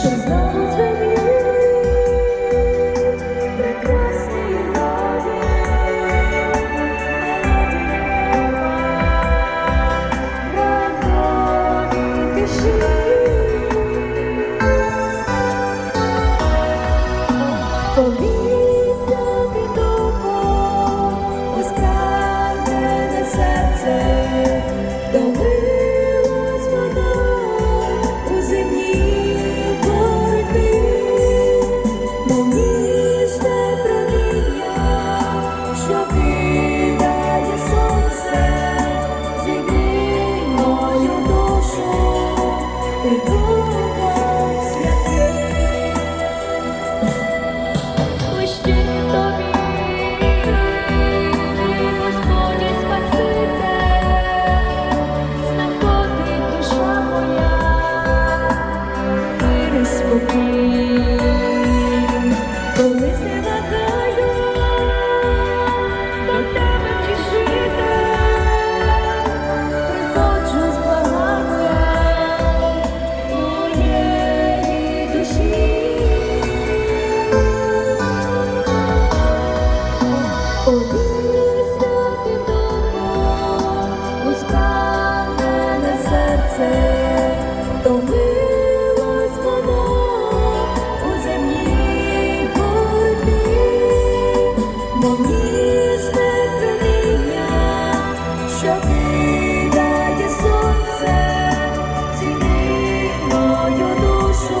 щоб знову звенів прекрасні нові радові пішли. Пові never good. ніжне проміння, що кидає сонце, цілі мою душу,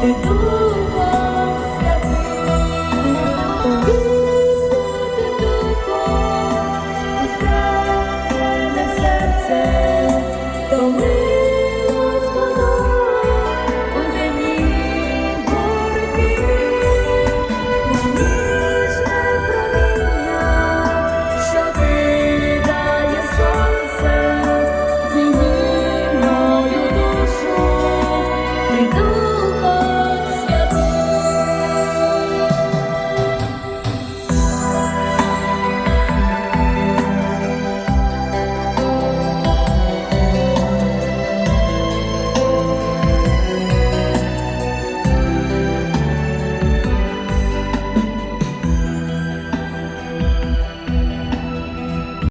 Te